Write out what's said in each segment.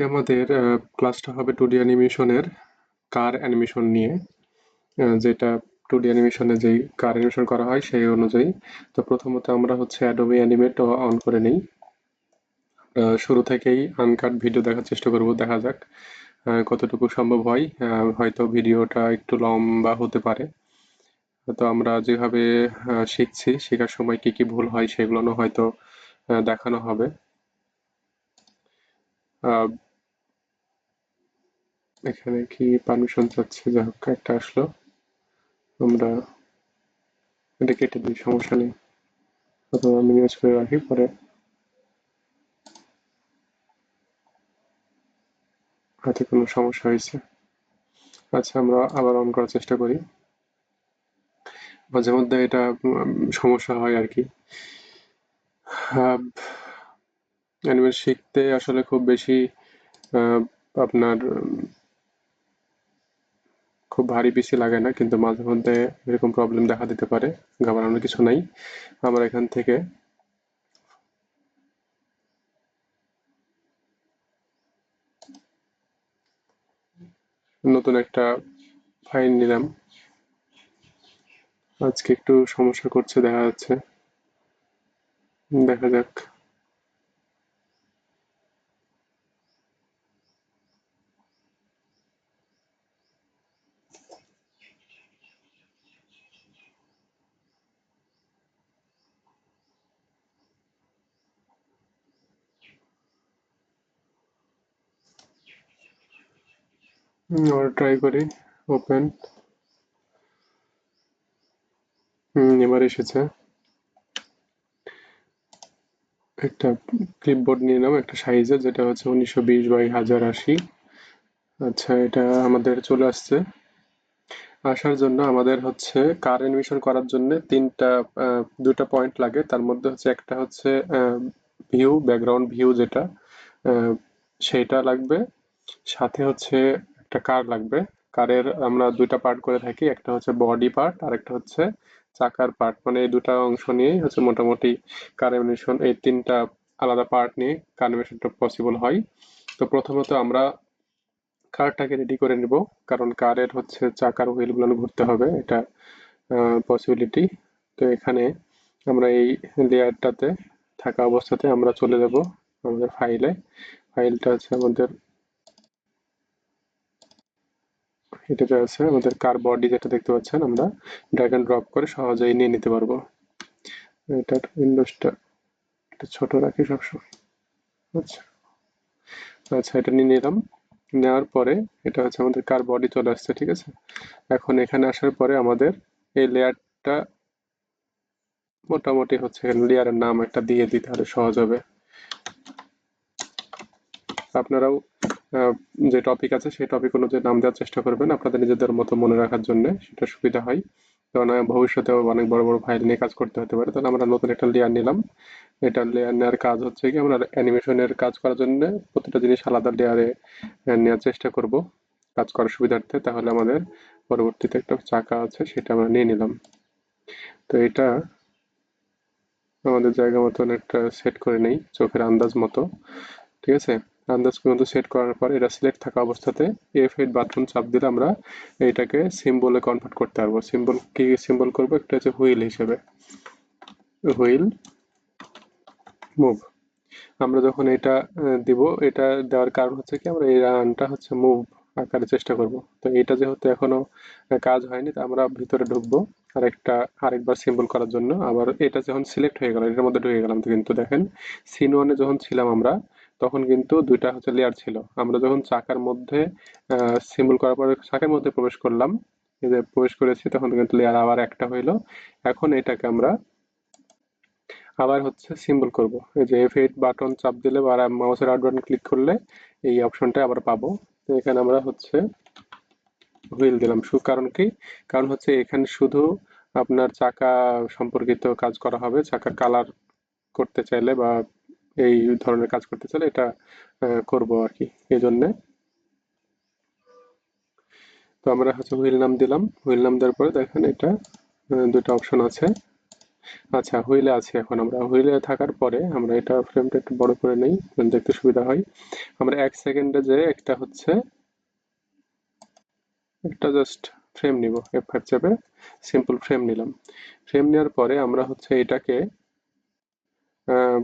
আজকে আমাদের ক্লাসটা হবে টু ডি অ্যানিমেশনের কার অ্যানিমেশন নিয়ে যেটা টু ডি অ্যানিমেশনে যেই কার অ্যানিমেশন করা হয় সেই অনুযায়ী। তো প্রথমত আমরা হচ্ছে অ্যাডোবি অ্যানিমেট অন করে নিই। শুরু থেকেই আনকাট ভিডিও দেখার চেষ্টা করব, দেখা যাক কতটুকু সম্ভব হয়। হয়তো ভিডিওটা একটু লম্বা হতে পারে। তো আমরা যেভাবে শিখছি, শেখার সময় কি কি ভুল হয় সেগুলো হয়তো দেখানো হবে। এখানে কি পারমিশন চাচ্ছে? যাই হোক, একটা আসলো। আমরা এটা কেটে দিই, সমস্যা নেই। অথবা মিনিমাইজ করে রাখি, পরে হয়তো কোনো সমস্যা হয়েছে। আচ্ছা আমরা আবার অন করার চেষ্টা করি। মাঝে মধ্যে এটা সমস্যা হয় আর কি। অ্যানিমেল শিখতে আসলে খুব বেশি আপনার খুব ভারী পিসি লাগে না, কিন্তু মাঝে মধ্যে এরকম প্রবলেম দেখা দিতে পারে, ঘাবড়ানোর কিছু নাই। আমরা এখান থেকে নতুন একটা ফাইল নিলাম। আজকে একটু সমস্যা করছে, দেখা যাচ্ছে। দেখা যাক। আবার ট্রাই করি ওপেন হুম, এবার এসেছে। একটা ক্লিপবোর্ড নিয়ে নিলাম একটা সাইজের যেটা হচ্ছে উনিশশো বিশ বাই হাজার আশি। আচ্ছা এটা আমাদের চলে আসছে। আসার জন্য আমাদের হচ্ছে কার অ্যানিমেশন করার জন্য তিনটা দুটা পয়েন্ট লাগে। তার মধ্যে হচ্ছে একটা হচ্ছে ভিউ ব্যাকগ্রাউন্ড ভিউ যেটা সেইটা লাগবে। সাথে হচ্ছে একটা কার লাগবে। কারের আমরা দুইটা পার্ট করে থাকি। একটা হচ্ছে বডি পার্ট আর একটা হচ্ছে চাকার পার্ট মানে এই দুটা অংশ নিয়েই হচ্ছে মোটামুটি কার অ্যানিমেশন এই তিনটা আলাদা পার্ট নিয়ে কার অ্যানিমেশনটা পসিবল হয়। তো প্রথমত আমরা কারটাকে রেডি করে নিব, কারণ কারের হচ্ছে চাকার হুইলগুলো ঘুরতে হবে, এটা পসিবিলিটি তো এখানে আমরা এই লেয়ারটাতে থাকা অবস্থাতে আমরা চলে যাব আমাদের ফাইলে ফাইলটা হচ্ছে আমাদের এটাতে আছে, আমাদের কার বডি যেটা দেখতে পাচ্ছেন আমরা ড্র্যাগ অ্যান্ড ড্রপ করে সহজেই নিয়ে নিতে পারব। এটার উইন্ডোজটা একটু ছোট রাখি সবসময়। আচ্ছা। আচ্ছা এটা নিয়ে নিলাম। নেওয়ার পরে এটা হচ্ছে আমাদের কার বডি চলে আসছে, ঠিক আছে? এখন এখানে আসার পরে আমাদের এই লেয়ারটা মোটামুটি হচ্ছে লেয়ারের নাম একটা দিয়ে দিতে হলে সহজ হবে। আপনারাও যে টপিক আছে, সেই টপিক অনুযায়ী নাম দেওয়ার চেষ্টা করবেন আপনাদের নিজেদের মতো মনে রাখার জন্য, সেটা সুবিধা হয়। কারণ ভবিষ্যতেও অনেক বড় বড় ফাইল নিয়ে কাজ করতে হতে পারে। তাহলে আমরা নতুন একটা লেয়ার নিলাম। এটা লেয়ার নেওয়ার কাজ হচ্ছে কি, আমরা অ্যানিমেশনের কাজ করার জন্য প্রতিটা জিনিস আলাদা লেয়ারে নেওয়ার চেষ্টা করব। কাজ করার সুবিধার্থে তাহলে আমাদের পরবর্তীতে একটা চাকা আছে, সেটা আমরা নিয়ে নিলাম। তো এটা আমাদের জায়গা মতন একটা সেট করে নেই, চোখের আন্দাজ মতো। ঠিক আছে? আন্দাজ পর্যন্ত সেট করার পর এটা সিলেক্ট থাকা অবস্থাতে এফ এইট বাটন চাপ দিলে আমরা এটাকে সিম্বলে কনভার্ট করতে পারব। সিম্বল কি সিম্বল করব? একটা হচ্ছে হুইল হিসেবে। হুইল মুভ আমরা যখন এটা দিব, এটা দেওয়ার কারণ হচ্ছে কি, আমরা এই রানটা হচ্ছে মুভ আকারে চেষ্টা করব। তো এটা যেহেতু এখনও কাজ হয়নি, তো আমরা ভিতরে ঢুকবো আরেকটা, আরেকবার সিম্বল করার জন্য। আবার এটা যখন সিলেক্ট হয়ে গেল, এটার মধ্যে ঢুকে গেলাম কিন্তু দেখেন সিন ওয়ানে যখন ছিলাম আমরা তখন কিন্তু দুইটা হচ্ছে লেয়ার ছিল। আমরা যখন চাকার মধ্যে সিম্বল করার পরে চাকার মধ্যে প্রবেশ করলাম, এই যে প্রবেশ করেছি, তখন কিন্তু লেয়ার আবার একটা হইল। এখন এটাকে আমরা আবার হচ্ছে সিম্বল করব। এই যে এফ এইট বাটন চাপ দিলে বা মাউসের আউট বাটন ক্লিক করলে এই অপশনটা আবার পাবো। তো এখানে আমরা হচ্ছে হুইল দিলাম। সু কারণ কি? কারণ হচ্ছে এখানে শুধু আপনার চাকা সম্পর্কিত কাজ করা হবে। চাকার কালার করতে চাইলে বা এই ধরনের কাজ করতে চাইলে এটা করব আর কি এই জন্যে তো আমরা হচ্ছে হুইল নাম দিলাম। হুইল নাম দেওয়ার পরে দেখেন এটা দুটো অপশন আছে। আচ্ছা হুইলে আছে এখন আমরা। হুইলে থাকার পরে আমরা এটা ফ্রেমটা একটু বড় করে নেই দেখতে সুবিধা হয়। আমরা এক সেকেন্ডে যে একটা হচ্ছে, একটা জাস্ট ফ্রেম নিব এফ ফাইভ চাপে সিম্পল ফ্রেম নিলাম। ফ্রেম নেওয়ার পরে আমরা হচ্ছে এটাকে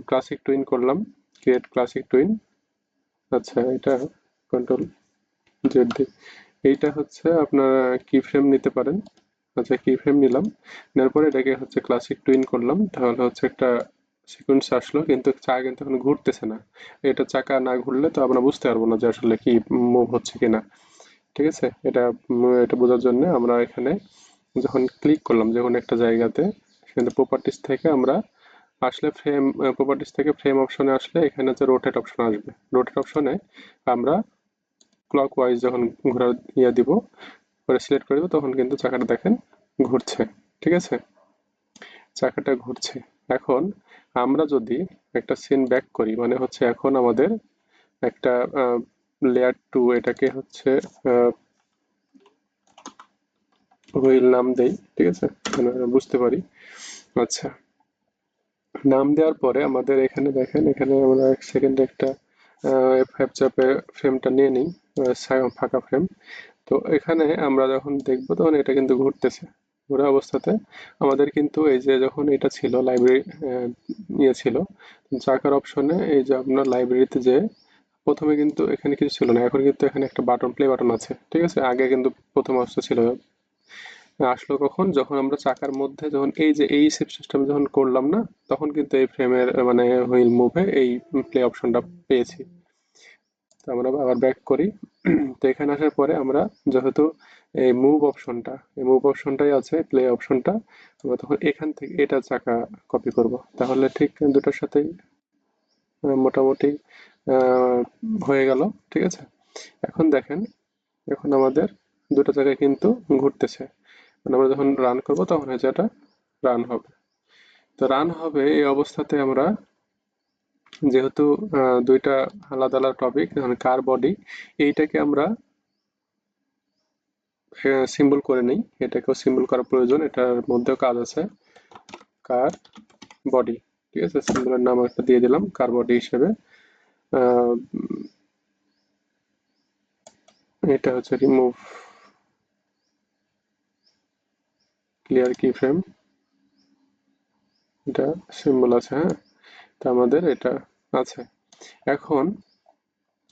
ক্লাসিক টুইন করলাম ক্রিয়েট ক্লাসিক টুইন আচ্ছা এটা কন্ট্রোল জেড দি এইটা হচ্ছে আপনারা কি ফ্রেম নিতে পারেন। আচ্ছা কি ফ্রেম নিলাম। নেওয়ার পরে এটাকে হচ্ছে ক্লাসিক টুইন করলাম। তাহলে হচ্ছে একটা সিকোয়েন্স আসলো, কিন্তু চাকা কিন্তু এখন ঘুরতেছে না। এটা চাকা না ঘুরলে তো আমরা বুঝতে পারব না যে আসলে কি মুভ হচ্ছে কিনা। ঠিক আছে? এটা এটা বোঝার জন্য আমরা এখানে যখন ক্লিক করলাম, যখন একটা জায়গাতে, সেখানে প্রপার্টিস থেকে আমরা আসলে ফ্রেম প্রপার্টিস থেকে ফ্রেম অপশনে আসলে এখানে হচ্ছে রোটেট অপশন আসবে। রোটেট অপশনে আমরা ক্লক ওয়াইজ যখন ঘোরার ইয়ে দিব পরে সিলেক্ট করে দেবো, তখন কিন্তু চাকাটা দেখেন ঘুরছে, ঠিক আছে? চাকাটা ঘুরছে। এখন আমরা যদি একটা সিন ব্যাক করি মানে হচ্ছে এখন আমাদের একটা লেয়ার টু এটাকে হচ্ছে হুইল নাম দেই, ঠিক আছে? বুঝতে পারি। আচ্ছা। নাম দেওয়ার পরে আমাদের এখানে দেখেন, এখানে আমরা এক সেকেন্ডে একটা ফাইভ চাপে ফ্রেমটা নিয়ে নিই ফাঁকা ফ্রেম তো এখানে আমরা যখন দেখব তখন এটা কিন্তু ঘুরতেছে। ঘোরা অবস্থাতে আমাদের কিন্তু এই যে যখন এটা ছিল লাইব্রেরি ইয়ে ছিল, চাকার অপশনে এই যে আপনার লাইব্রেরিতে যে প্রথমে কিন্তু এখানে কিছু ছিল না। এখন কিন্তু এখানে একটা বাটন প্লে বাটন আছে, ঠিক আছে? আগে কিন্তু প্রথম অবস্থা ছিল। আসলো কখন? যখন আমরা চাকার মধ্যে যখন এই যে এই সেফ সিস্টেম যখন করলাম না, তখন কিন্তু এই ফ্রেমের মানে হুইল মুভে এই প্লে অপশনটা পেয়েছি। তো আমরা আবার ব্যাক করি। তো এখানে আসার পরে আমরা যেহেতু এই মুভ অপশনটা এই মুভ অপশনটাই আছে প্লে অপশনটা আমরা তখন এখান থেকে এটা চাকা কপি করব। তাহলে ঠিক দুটোর সাথেই মোটামুটি হয়ে গেল, ঠিক আছে? এখন দেখেন, এখন আমাদের দুটো জায়গায় কিন্তু ঘুরতেছে। মানে আমরা যখন রান করব, তখন হচ্ছে এটা রান হবে। তো রান হবে এই অবস্থাতে আমরা যেহেতু দুইটা আলাদা আলাদা টপিক কার বডি এইটাকে আমরা সিম্বল করে নেই। এটাকেও সিম্বল করা প্রয়োজন, এটার মধ্যেও কাজ আছে। কার বডি ঠিক আছে? সিম্বলের নাম একটা দিয়ে দিলাম, কার বডি হিসেবে। এটা হচ্ছে রিমুভ ক্লিয়ার কি ফ্রেম এটা সিম্বল আছে হ্যাঁ? তো আমাদের এটা আছে। এখন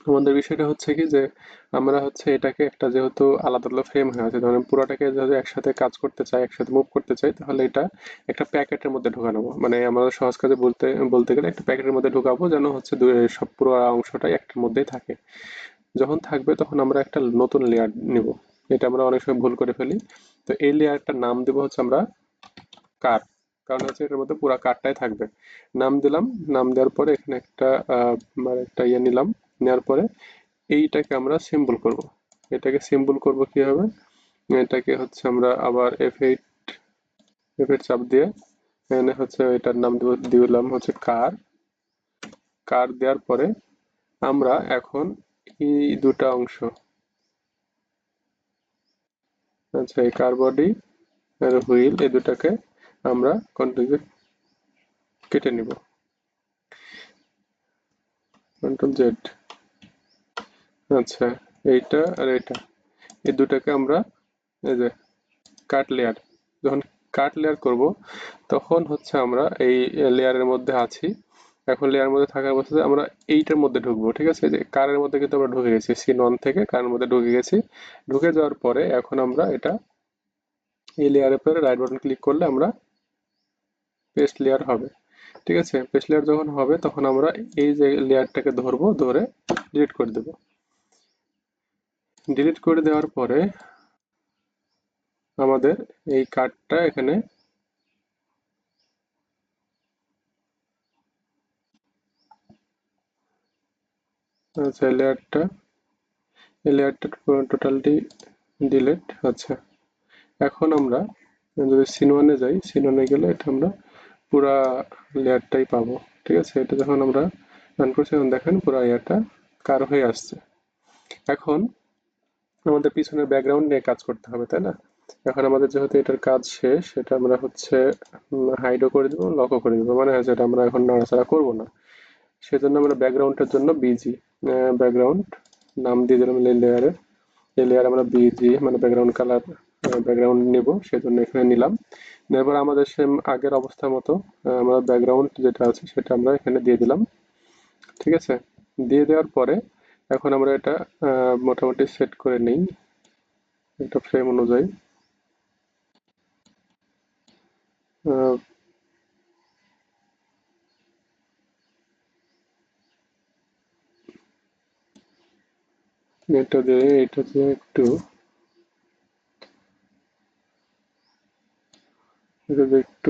আমাদের বিষয়টা হচ্ছে কি যে, আমরা হচ্ছে এটাকে একটা যেহেতু আলাদা আলাদা ফ্রেম হয়ে আছে, ধরেন পুরোটাকে যদি একসাথে কাজ করতে চাই, একসাথে মুভ করতে চাই, তাহলে এটা একটা প্যাকেটের মধ্যে ঢোকানো মানে আমরা সহজ কাজে বলতে বলতে গেলে একটা প্যাকেটের মধ্যে ঢোকাবো যেন হচ্ছে সব পুরো অংশটাই একটার মধ্যেই থাকে। যখন থাকবে তখন আমরা একটা নতুন লেয়ার নিব। এটা আমরা অনেক সময় ভুল করে ফেলি। তো এই লেয়ারটার নাম দেবো হচ্ছে আমরা কার। কারণ হচ্ছে এটার মধ্যে পুরো কারটাই থাকবে। নাম দিলাম, নাম দেওয়ার পরে এখানে একটা মানে একটা ইয়ে নিলাম। নেওয়ার পরে এইটাকে আমরা সিম্বল করব। এটাকে সিম্বল করব কীভাবে? এটাকে হচ্ছে আমরা আবার এফ এইট এফ এইট চাপ দিয়ে এখানে হচ্ছে এটার নাম দিলাম হচ্ছে কার। কার দেওয়ার পরে আমরা এখন এই দুটা অংশ আচ্ছা এই কার বডি আর হুইল এই দুটাকে আমরা কন্টিনিউ কেটে নিব? কন্ট্রোল জেড আচ্ছা এইটা আর এটা এই দুটাকে আমরা এই যে কাট লেয়ার যখন কাট লেয়ার করব, তখন হচ্ছে আমরা এই লেয়ারের মধ্যে আছি। এখন লেয়ার মধ্যে থাকার অবস্থাতে আমরা এইটার মধ্যে ঢুকবো, ঠিক আছে? যে কারের মধ্যে কিন্তু আমরা ঢুকে গেছি সি নন থেকে কারের মধ্যে ঢুকে গেছি। ঢুকে যাওয়ার পরে এখন আমরা এটা এই লেয়ারের পরে রাইট বাটন ক্লিক করলে আমরা পেস্ট লেয়ার হবে, ঠিক আছে? পেস্ট লেয়ার যখন হবে তখন আমরা এই যে লেয়ারটাকে ধরবো, ধরে ডিলিট করে দেব। ডিলিট করে দেওয়ার পরে আমাদের এই কার্ডটা এখানে আচ্ছা লেয়ারটা এই লেয়ারটা টোটালটি ডিলিট আচ্ছা এখন আমরা যদি সিন যাই সিন ওয়ানে গেলে এটা আমরা পুরা লেয়ারটাই পাবো, ঠিক আছে? এটা যখন আমরা রান করছি দেখেন পুরো লেয়ারটা কার হয়ে আসছে। এখন আমাদের পিছনের ব্যাকগ্রাউন্ড নিয়ে কাজ করতে হবে, তাই না? এখন আমাদের যেহেতু এটার কাজ শেষ সেটা আমরা হচ্ছে হাইডও করে দিব লকও করে দিব। মানে যেটা আমরা এখন নাড়াচাড়া করব না। সেজন্য আমরা ব্যাকগ্রাউন্ডের জন্য বিজি ব্যাকগ্রাউন্ড নাম দিয়ে দিলাম এই লেয়ারে এই লেয়ার আমরা বিজি মানে ব্যাকগ্রাউন্ড কালার ব্যাকগ্রাউন্ড নেব, সেজন্য এখানে নিলাম। নেবার আমাদের সেম আগের অবস্থা মতো আমরা ব্যাকগ্রাউন্ড যেটা আছে সেটা আমরা এখানে দিয়ে দিলাম। ঠিক আছে? দিয়ে দেওয়ার পরে এখন আমরা এটা মোটামুটি সেট করে নিই, একটা ফ্রেম অনুযায়ী। এটা দিয়ে এটা দিয়ে একটু একটু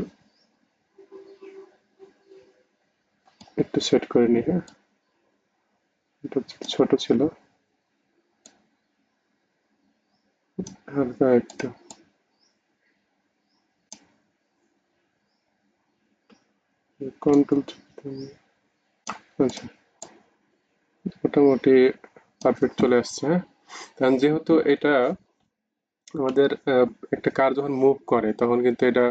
একটু সেট করে নিই হ্যাঁ? এটা ছোট ছিল। হালকা একটু। কন্ট্রোল আচ্ছা। মোটামুটি পারফেক্ট চলে আসছে। কারণ যেহেতু এটা আমাদের একটা কার যখন মুভ করে, তখন কিন্তু এটা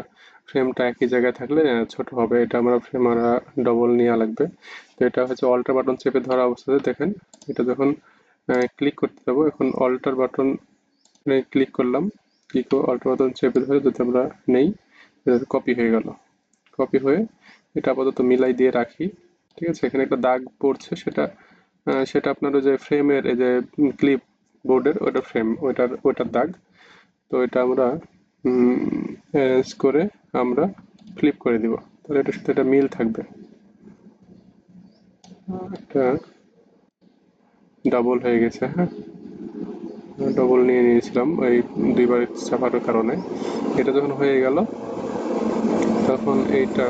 ফ্রেমটা একই জায়গায় থাকলে ছোট হবে। এটা আমরা ফ্রেম আমরা ডবল নেওয়া লাগবে। তো এটা হচ্ছে অল্টার বাটন চেপে ধরা অবস্থাতে দেখেন। এটা যখন ক্লিক করতে যাব, এখন অল্টার বাটন ক্লিক করলাম। ক্লিক অল্টার বাটন চেপে ধরে যদি আমরা নেই কপি হয়ে গেল। কপি হয়ে এটা আপাতত মিলাই দিয়ে রাখি। ঠিক আছে? এখানে একটা দাগ পড়ছে, সেটা সেটা আপনার ওই যে ফ্রেমের এই যে ক্লিপ বোর্ডের ওটা ফ্রেম ওইটার ওইটার দাগ। তো এটা আমরা অ্যারেঞ্জ করে আমরা ফ্লিপ করে দিব। তাহলে এটার সাথে এটা মিল থাকবে। একটা ডাবল হয়ে গেছে হ্যাঁ? ডবল নিয়ে নিয়েছিলাম ওই দুইবার চাপানোর কারণে। এটা যখন হয়ে গেল, তখন এইটা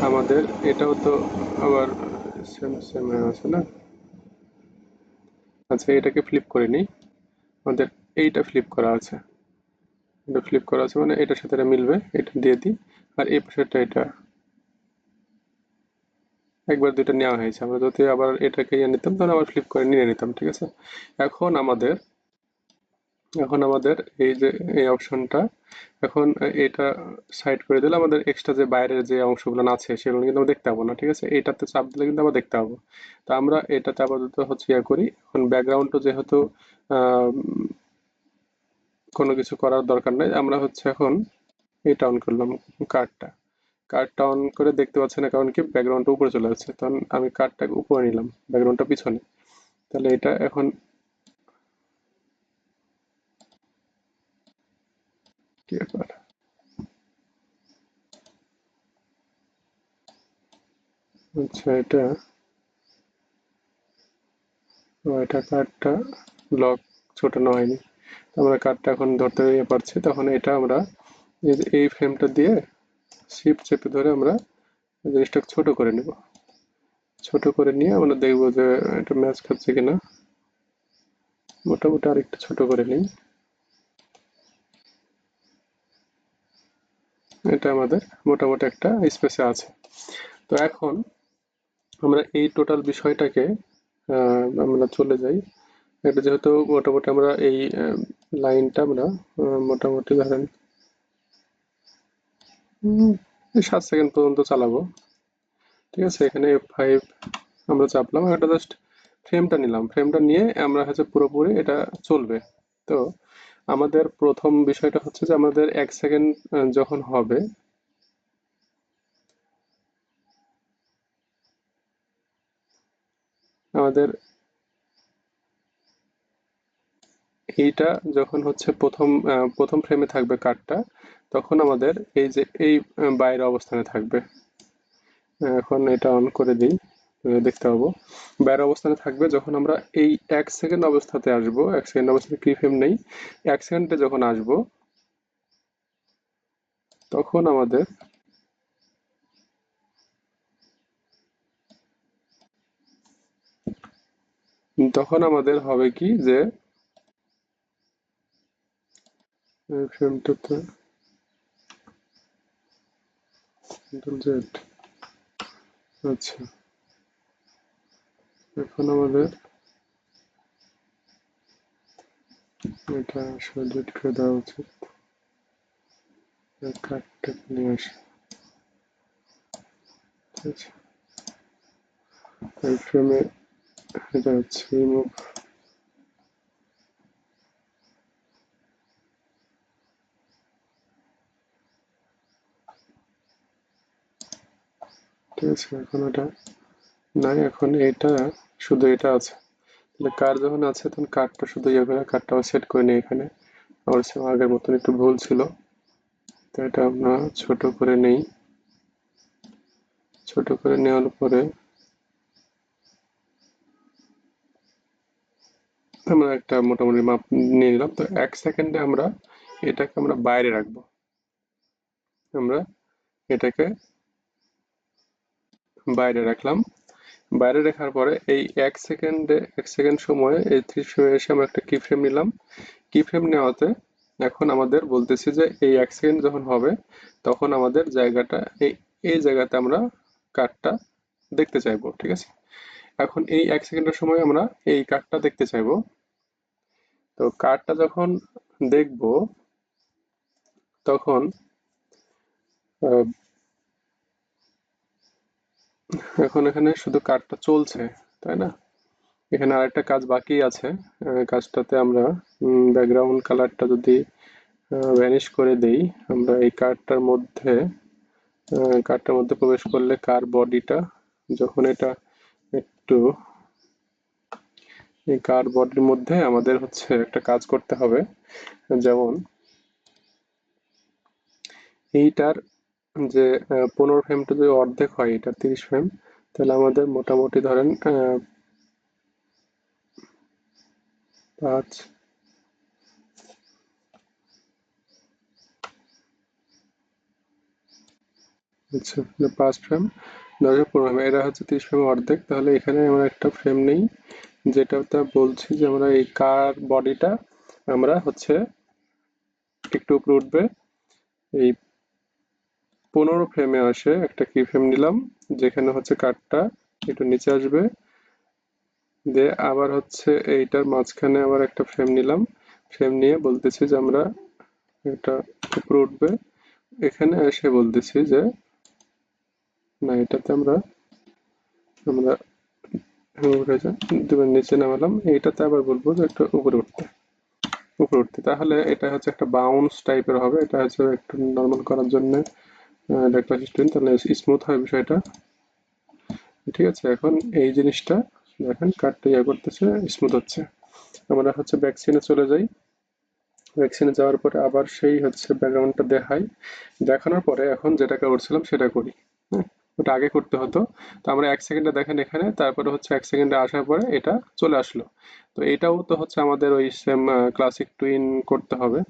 আমাদের, এটাও তো আবার সেম সেম আছে না? আচ্ছা এটাকে ফ্লিপ করে নিই। আমাদের এইটা ফ্লিপ করা আছে। এটা ফ্লিপ করা আছে মানে এটার সাথে মিলবে, এটা দিয়ে দিই। আর এই পাশেরটা এটা। একবার দুইটা নেওয়া হয়েছে। আমরা যদি আবার এটাকে ইয়ে নিতাম, তাহলে আবার ফ্লিপ করে নিয়ে নিতাম, ঠিক আছে? এখন আমাদের এখন আমাদের এই যে, এই অপশনটা এখন এটা সাইড করে দিলে আমাদের এক্সট্রা যে বাইরের যে অংশগুলো আছে, সেগুলো কিন্তু আমরা দেখতে পাবো না, ঠিক আছে? এটাতে চাপ দিলে কিন্তু আমরা দেখতে পাবো। তো আমরা এটাতে আপাতত হচ্ছে ইয়ে করি, এখন ব্যাকগ্রাউন্ডও যেহেতু কোনো কিছু করার দরকার নেই, আমরা হচ্ছে এখন এটা অন করলাম কার্ডটা কার্ডটা অন করে দেখতে পাচ্ছি না, কারণ কি? ব্যাকগ্রাউন্ডটা উপরে চলে যাচ্ছে তখন আমি কার্ডটাকে উপরে নিলাম ব্যাকগ্রাউন্ডটা পিছনে। তাহলে এটা এখন ব্যাপার আচ্ছা এটা এটা কার্ডটা লক ছোটানো হয়নি আমরা কার্ডটা এখন ধরতে ইয়ে পারছি, তখন এটা আমরা এই ফ্রেমটা দিয়ে শিফট চেপে ধরে আমরা জিনিসটা ছোট করে নিব। ছোট করে নিয়ে আমরা দেখব যে এটা ম্যাচ খাচ্ছে কিনা। মোটামুটি আরেকটু ছোট করে নিই। এটা আমাদের মোটামুটি একটা স্পেসে আছে। তো এখন আমরা এই টোটাল বিষয়টাকে আমরা চলে যাই। এটা যেহেতু মোটামুটি আমরা এই লাইনটা আমরা মোটামুটি ধরেন সাত সেকেন্ড পর্যন্ত চালাবো। ঠিক আছে? এখানে ফাইভ আমরা চাপলাম। এটা জাস্ট ফ্রেমটা নিলাম। ফ্রেমটা নিয়ে আমরা হচ্ছে পুরোপুরি এটা চলবে। তো আমাদের প্রথম বিষয়টা হচ্ছে যে আমাদের এক সেকেন্ড যখন হবে, আমাদের এইটা যখন হচ্ছে প্রথম প্রথম ফ্রেমে থাকবে কার্ডটা তখন আমাদের এই যে, এই বাইরে অবস্থানে থাকবে। এখন এটা অন করে দিই। দেখতে পাবো। বাইরে অবস্থানে থাকবে যখন আমরা এই এক সেকেন্ড অবস্থাতে আসব, এক সেকেন্ড অবস্থাতে কি ফ্রেম নেই, এক সেকেন্ডে যখন আসব, তখন আমাদের তখন আমাদের হবে কি যে আচ্ছা। এখন আমাদের এটা আসলে করে দেওয়া উচিত। নিয়ে ঠিক আছে? ঠিক আছে এখন এটা নাই এখন এটা শুধু এটা আছে। তাহলে কার যখন আছে, তখন কার্ডটা শুধু ইয়ে করে কার্ডটাও সেট করে নিই এখানে। সে আগের মতন একটু ভুল ছিল। তো এটা আমরা ছোট করে নেই। ছোট করে নেওয়ার পরে আমরা একটা মোটামুটি মাপ নিয়ে নিলাম। তো এক সেকেন্ডে আমরা এটাকে আমরা বাইরে রাখব। আমরা এটাকে বাইরে রাখলাম। বাইরে রাখার পরে এই এক সেকেন্ডে, এক সেকেন্ড সময়ে এই থ্রি ফ্রেমে এসে আমরা একটা কি ফ্রেম নিলাম। কি ফ্রেম নেওয়াতে এখন আমাদের বলতেছি যে এই এক সেকেন্ড যখন হবে, তখন আমাদের জায়গাটা, এই এই জায়গাতে আমরা কার্ডটা দেখতে চাইব, ঠিক আছে? এখন এই এক সেকেন্ডের সময় আমরা এই কার্ডটা দেখতে চাইব। তো কার্ডটা যখন দেখব, তখন এখন এখানে শুধু কার্ডটা চলছে, তাই না? এখানে আরেকটা কাজ বাকি আছে। কাজটাতে আমরা ব্যাকগ্রাউন্ড কালারটা যদি ভ্যানিশ করে দেই, আমরা এই কার্ডটার মধ্যে কার্ডটার মধ্যে প্রবেশ করলে কার বডিটা যখন এটা একটু, এই কার বডির মধ্যে আমাদের হচ্ছে একটা কাজ করতে হবে। যেমন, এইটার যে পনেরো ফ্রেমটা যদি অর্ধেক হয়, এটা তিরিশ ফ্রেম তাহলে আমাদের মোটামুটি ধরেন পাঁচ আচ্ছা পাঁচ ফ্রেম দশ পনেরো ফ্রেম এটা হচ্ছে তিরিশ ফ্রেম অর্ধেক, তাহলে এখানে আমরা একটা ফ্রেম নেই, যেটাতে বলছি যে আমরা এই কার বডিটা আমরা হচ্ছে একটু উপরে উঠবে, এই পনেরো ফ্রেমে আসে, একটা কি ফ্রেম নিলাম, যেখানে হচ্ছে কাঠটা একটু নিচে আসবে। দিয়ে আবার হচ্ছে এইটার মাঝখানে আবার একটা ফ্রেম নিলাম। ফ্রেম নিয়ে বলতেছি যে আমরা এটা উপরে উঠবে। এখানে এসে বলতেছি যে, না, এটাতে আমরা আমরা উপরে যা দুবার নিচে নামালাম। এইটাতে আবার বলব যে একটু উপরে উঠতে। উপরে উঠতে। তাহলে এটা হচ্ছে একটা বাউন্স টাইপের হবে। এটা হচ্ছে একটু নর্মাল করার জন্য একটা স্টুডেন্ট তাহলে স্মুথ হয় বিষয়টা। ঠিক আছে, এখন এই জিনিসটা দেখেন, কাটতে ইয়ে করতেছে স্মুথ হচ্ছে। আমরা হচ্ছে ভ্যাকসিনে চলে যাই। ভ্যাকসিনে যাওয়ার পরে আবার সেই হচ্ছে ব্যাকগ্রাউন্ডটা দেখাই। দেখানোর পরে এখন যেটা করছিলাম সেটা করি। হ্যাঁ ওটা আগে করতে হতো। তো আমরা এক সেকেন্ডে দেখেন এখানে, তারপরে হচ্ছে এক সেকেন্ডে আসার পরে এটা চলে আসলো। তো এটাও তো হচ্ছে আমাদের ওই সেম ক্লাসিক টুইন করতে হবে।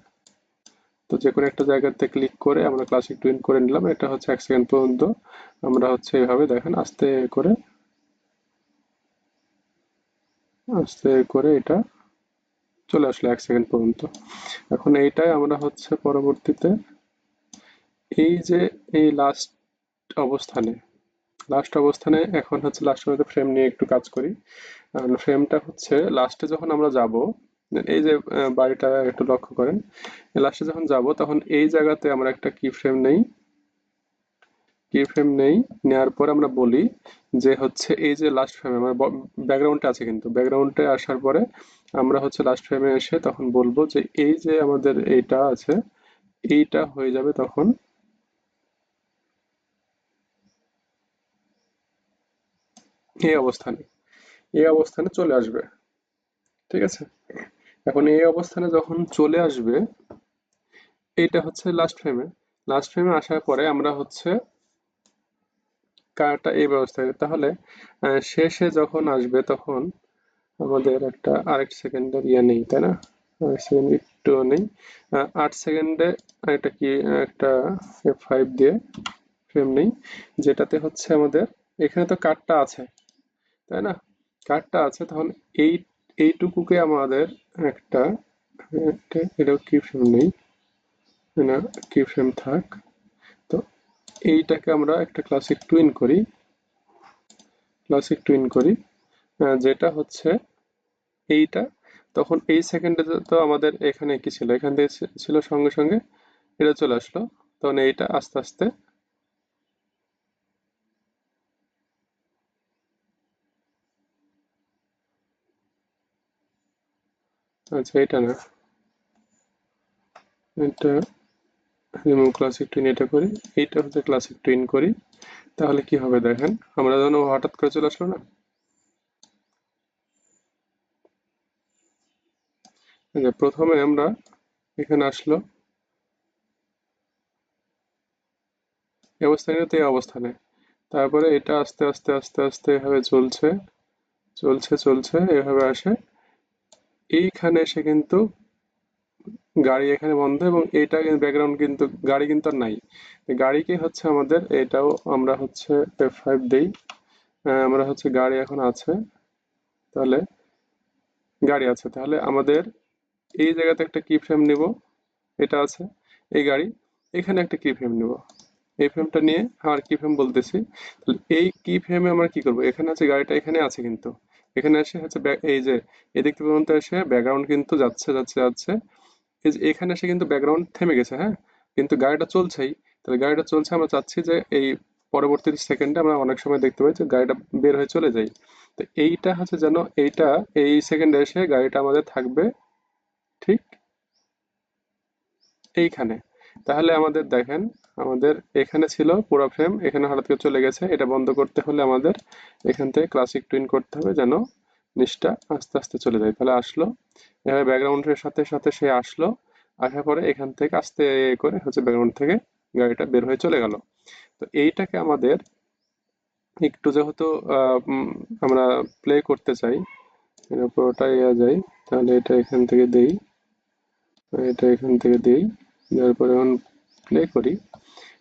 তো যে কোনো একটা জায়গাতে ক্লিক করে আমরা ক্লাসিক টুইন করে নিলাম। এটা হচ্ছে এক সেকেন্ড পর্যন্ত। আমরা হচ্ছে এইভাবে দেখেন, আস্তে করে আস্তে করে এটা চলে আসলো এক সেকেন্ড পর্যন্ত। এখন এইটাই আমরা হচ্ছে পরবর্তীতে এই যে এই লাস্ট অবস্থানে লাস্ট অবস্থানে এখন হচ্ছে লাস্ট মধ্যে ফ্রেম নিয়ে একটু কাজ করি। ফ্রেমটা হচ্ছে লাস্টে যখন আমরা যাব এই যে বাড়িটা একটু লক্ষ্য করেন। লাস্টে যখন যাব, তখন এই জায়গাতে আমরা একটা কি ফ্রেম নেই। কি ফ্রেম নেই নেওয়ার পর আমরা বলি যে হচ্ছে এই যে লাস্ট ফ্রেমে আমার ব্যাকগ্রাউন্ডে আছে কিন্তু। ব্যাকগ্রাউন্ডে আসার পরে আমরা হচ্ছে লাস্ট ফ্রেমে এসে তখন বলব যে এই যে আমাদের এইটা আছে, এইটা হয়ে যাবে তখন এই অবস্থানে। এই অবস্থানে চলে আসবে। ঠিক আছে? এখন এই অবস্থানে যখন চলে আসবে এটা হচ্ছে লাস্ট ফ্রেমে লাস্ট ফ্রেমে আসার পরে আমরা হচ্ছে কারটা এই ব্যবস্থায়। তাহলে শেষে যখন আসবে তখন আমাদের একটা আরেক সেকেন্ডের ইয়ে নেই, তাই না? আরেক সেকেন্ড একটু নেই। আট সেকেন্ডে একটা কি, একটা ফাইভ দিয়ে ফ্রেম নেই, যেটাতে হচ্ছে আমাদের, এখানে তো কার্ডটা আছে, তাই না? কার্ডটা আছে, তখন এই এইটুকুকে আমাদের একটা এটাও কি নেই। না কি ফ্রেম থাক। তো এইটাকে আমরা একটা ক্লাসিক টুইন করি। ক্লাসিক টুইন করি। যেটা হচ্ছে এইটা। তখন এই সেকেন্ডে তো আমাদের এখানে কি ছিল? এখান থেকে ছিল সঙ্গে সঙ্গে এটা চলে আসলো। তখন এইটা আস্তে আস্তে আচ্ছা এটা না। এটা যেমন ক্লাসিক টুইন এটা করি, এইটা হচ্ছে ক্লাসিক টুইন করি। তাহলে কি হবে দেখেন, আমরা যেন হঠাৎ করে চলে আসলো না? যে প্রথমে আমরা এখানে আসলো। এই অবস্থানে তো এই অবস্থানে। তারপরে এটা আস্তে আস্তে আস্তে আস্তে এভাবে চলছে চলছে চলছে, এভাবে আসে। এইখানে এসে কিন্তু গাড়ি এখানে বন্ধ এবং এটা ব্যাকগ্রাউন্ড কিন্তু, গাড়ি কিন্তু আর নাই। গাড়িকে হচ্ছে আমাদের, এটাও আমরা হচ্ছে এফ ফাইভ দিই। আমরা হচ্ছে গাড়ি এখন আছে। তাহলে গাড়ি আছে। তাহলে আমাদের এই জায়গাতে একটা কি ফ্রেম নিব। এটা আছে, এই গাড়ি। এখানে একটা কি ফ্রেম নিব। এই ফ্রেমটা নিয়ে আর কি ফ্রেম বলতেছি। তাহলে এই কি ফ্রেমে আমরা কি করব? এখানে আছে গাড়িটা এখানে আছে কিন্তু। এখানে এসে হচ্ছে এই যে এদিক পর্যন্ত এসে ব্যাকগ্রাউন্ড কিন্তু যাচ্ছে যাচ্ছে যাচ্ছে। এই যে, এখানে এসে কিন্তু ব্যাকগ্রাউন্ড থেমে গেছে হ্যাঁ? কিন্তু গাড়িটা চলছেই। তাহলে গাড়িটা চলছে, আমরা চাচ্ছি যে এই পরবর্তী সেকেন্ডে আমরা অনেক সময় দেখতে পাই যে গাড়িটা বের হয়ে চলে যায়। তো এইটা হচ্ছে যেন, এইটা, এই সেকেন্ডে এসে গাড়িটা আমাদের থাকবে ঠিক এইখানে। তাহলে আমাদের দেখেন, আমাদের এখানে ছিল পুরো ফ্রেম এখানে হঠাৎ করে চলে গেছে। এটা বন্ধ করতে হলে আমাদের এখান থেকে ক্লাসিক টুইন করতে হবে যেন নিচটা আস্তে আস্তে চলে যায়। তাহলে আসলো। এভাবে ব্যাকগ্রাউন্ডের সাথে সাথে সে আসলো। আসার পরে এখান থেকে আস্তে করে হচ্ছে ব্যাকগ্রাউন্ড থেকে গাড়িটা বের হয়ে চলে গেল। তো এইটাকে আমাদের একটু যেহেতু আমরা প্লে করতে চাই এটা পুরোটা ইয়া যায় তাহলে এটা এখান থেকে দেই। এটা এখান থেকে দেই। দেওয়ার এখন প্লে করি।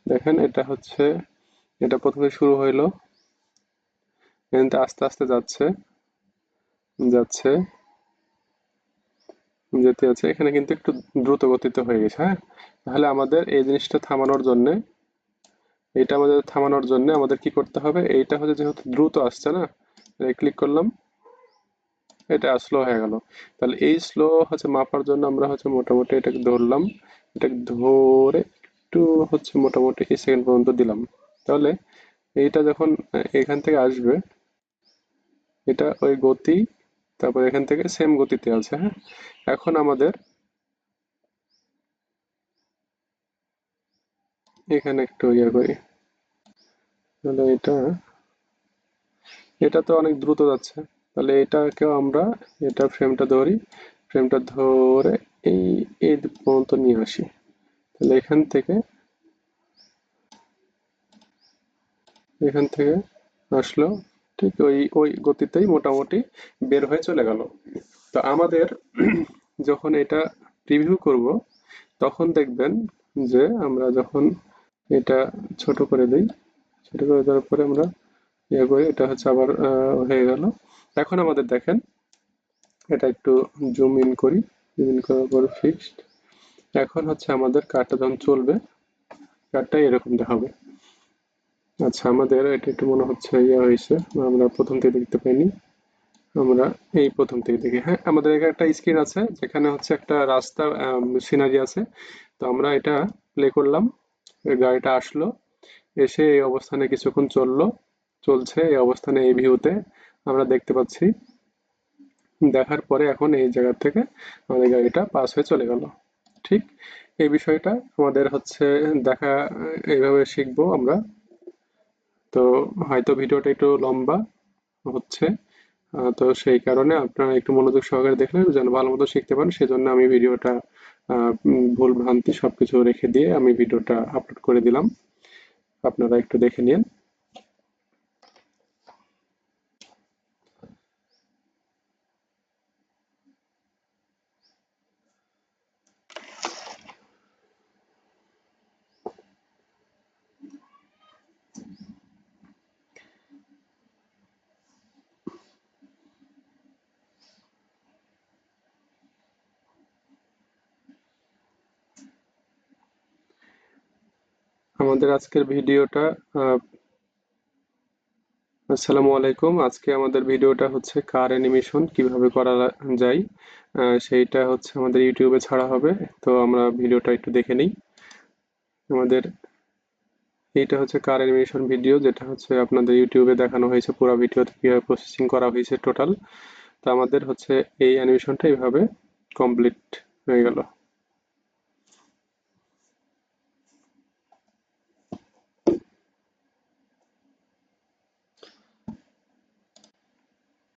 দেখেন এটা হচ্ছে, এটা প্রথমে শুরু আস্তে আস্তে যাচ্ছে যাচ্ছে, যেতে আছে। এখানে কিন্তু একটু দ্রুত গতিতে হয়ে গেছে হ্যাঁ? তাহলে আমাদের এই জিনিসটা থামানোর জন্য এটা আমাদের থামানোর জন্য আমাদের কি করতে হবে? এইটা হচ্ছে যেহেতু দ্রুত আসছে, না? ক্লিক করলাম। এটা স্লো হয়ে গেল। তাহলে এই স্লো হচ্ছে মাপার জন্য আমরা হচ্ছে মোটামুটি এটাকে ধরলাম। এটাকে ধরে একটু হচ্ছে মোটামুটি এই সেকেন্ড পর্যন্ত দিলাম। তাহলে এইটা যখন এখান থেকে আসবে, এটা ওই গতি, তারপর এখান থেকে সেম গতিতে আছে হ্যাঁ? এখন আমাদের এখানে একটু ইয়ে করি। তাহলে এটা এটা তো অনেক দ্রুত যাচ্ছে। তাহলে এটাকেও আমরা, এটা ফ্রেমটা ধরি ফ্রেমটা ধরে এই এই পর্যন্ত নিয়ে আসি। তাহলে এখান থেকে এখান থেকে আসলো, ঠিক ওই ওই গতিতেই মোটামুটি বের হয়ে চলে গেল। তো আমাদের যখন এটা প্রিভিউ করব, তখন দেখবেন যে আমরা যখন এটা ছোট করে দিই, ছোট করে দেওয়ার পরে আমরা ইয়ে করি এটা হচ্ছে আবার হয়ে গেল। এখন আমাদের দেখেন, এটা একটু জুম ইন করি। ইন করার পর ফিক্সড এখন হচ্ছে আমাদের কার্ডটা যখন চলবে, কার্ডটা এরকম দেখাবে। আচ্ছা আমাদের এটা একটু মনে হচ্ছে ইয়ে হয়েছে, আমরা প্রথম থেকে দেখতে পাইনি। আমরা এই প্রথম থেকে দেখি। হ্যাঁ আমাদের এখানে একটা স্ক্রিন আছে, যেখানে হচ্ছে একটা রাস্তা সিনারি আছে। তো আমরা এটা প্লে করলাম গাড়িটা আসলো, এসে এই অবস্থানে কিছুক্ষণ চলল, চলছে এই অবস্থানে এই ভিউতে আমরা দেখতে পাচ্ছি দেখার পরে এখন এই জায়গা থেকে আমাদের গাড়িটা পাস হয়ে চলে গেল। ঠিক এই বিষয়টা আমাদের হচ্ছে দেখা, এইভাবে শিখব আমরা। তো হয়তো ভিডিওটা একটু লম্বা হচ্ছে তো সেই কারণে আপনারা একটু মনোযোগ সহকারে দেখলে যেন ভালো মতো শিখতে পারেন। সেজন্য আমি ভিডিওটা ভুল ভ্রান্তি সবকিছু রেখে দিয়ে আমি ভিডিওটা আপলোড করে দিলাম। আপনারা একটু দেখে নিন। আমাদের আজকের ভিডিওটা আসসালামু আলাইকুম। আজকে আমাদের ভিডিওটা হচ্ছে কার অ্যানিমেশন, কীভাবে করা যায় সেইটা হচ্ছে আমাদের ইউটিউবে ছাড়া হবে। তো আমরা ভিডিওটা একটু দেখে নিই। আমাদের এইটা হচ্ছে কার অ্যানিমেশন ভিডিও, যেটা হচ্ছে আপনাদের ইউটিউবে দেখানো হয়েছে, পুরো ভিডিওতে কীভাবে প্রসেসিং করা হয়েছে টোটাল তো আমাদের হচ্ছে এই অ্যানিমেশনটা এইভাবে কমপ্লিট হয়ে গেল।